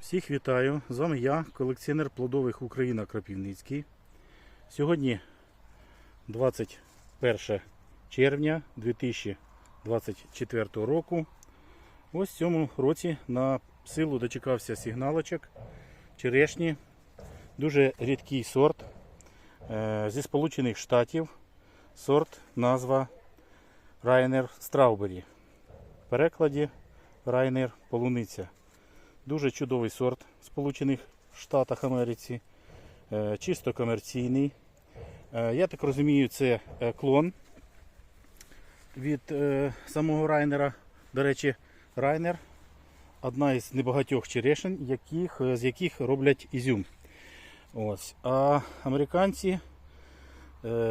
Всіх вітаю! З вами я, колекціонер плодових Україна Крапівницький. Сьогодні 21 червня 2024 року. Ось в цьому році на силу дочекався сигналочок черешні. Дуже рідкий сорт е, зі Сполучених Штатів. Сорт назва Райнер Страубері. В перекладі Райнер Полуниця. Дуже чудовий сорт в Сполучених Штатах Америці. Е, Чисто комерційний. Е, Я так розумію, це е, клон від самого Райнера. До речі, Райнер одна із небагатьох черешень, яких, з яких роблять ізюм. Ось. А американці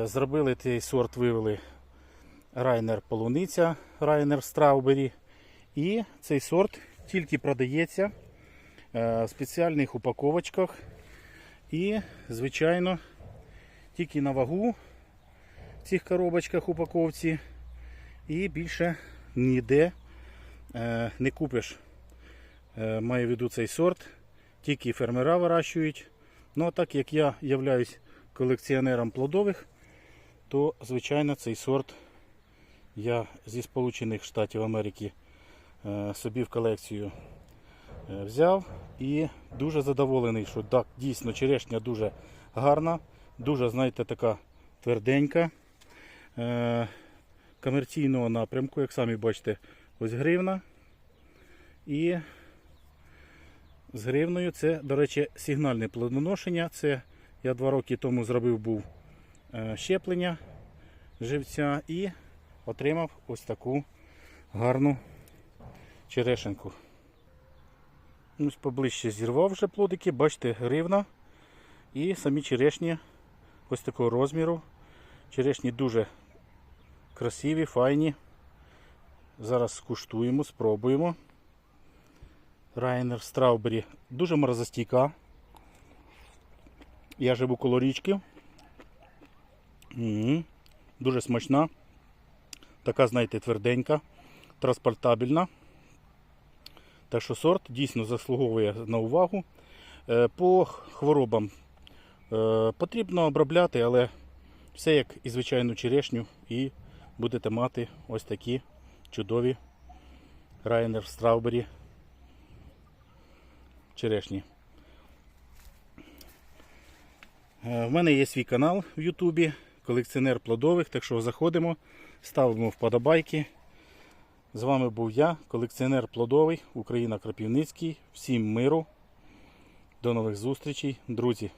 зробили цей сорт, вивели Райнер Полуниця, Райнер Страубері. І цей сорт тільки продається в спеціальних упаковочках. І, звичайно, тільки на вагу в цих коробочках упаковці. І більше ніде е, не купиш. Е, Маю в виду цей сорт. Тільки фермера вирощують. Ну а так як я являюсь колекціонером плодових, то звичайно цей сорт я зі Сполучених Штатів Америки е, собі в колекцію е, взяв і дуже задоволений, що так, дійсно черешня дуже гарна, дуже, знаєте, така тверденька. Е, Комерційного напрямку, як самі бачите, ось гривна. І з гривною це, до речі, сигнальне плодоношення. Це я два роки тому зробив був е, щеплення живця і отримав ось таку гарну черешенку. Ось поближче зірвав вже плодики, бачите, гривна. І самі черешні ось такого розміру. Черешні дуже красиві, файні. Зараз скуштуємо, спробуємо. Райнер Страубері дуже морозостійка. Я живу коло річки. М, Дуже смачна. Така, знаєте, тверденька, транспортабельна. Так що сорт дійсно заслуговує на увагу. Е, По хворобам е, потрібно обробляти, але все як і звичайну черешню, і будете мати ось такі чудові Райнер Страубері черешні. Е, В мене є свій канал в Ютубі, колекціонер плодових, так що заходимо, ставимо вподобайки. З вами був я, колекціонер плодовий, Україна Крапівницький. Всім миру. До нових зустрічей, друзі.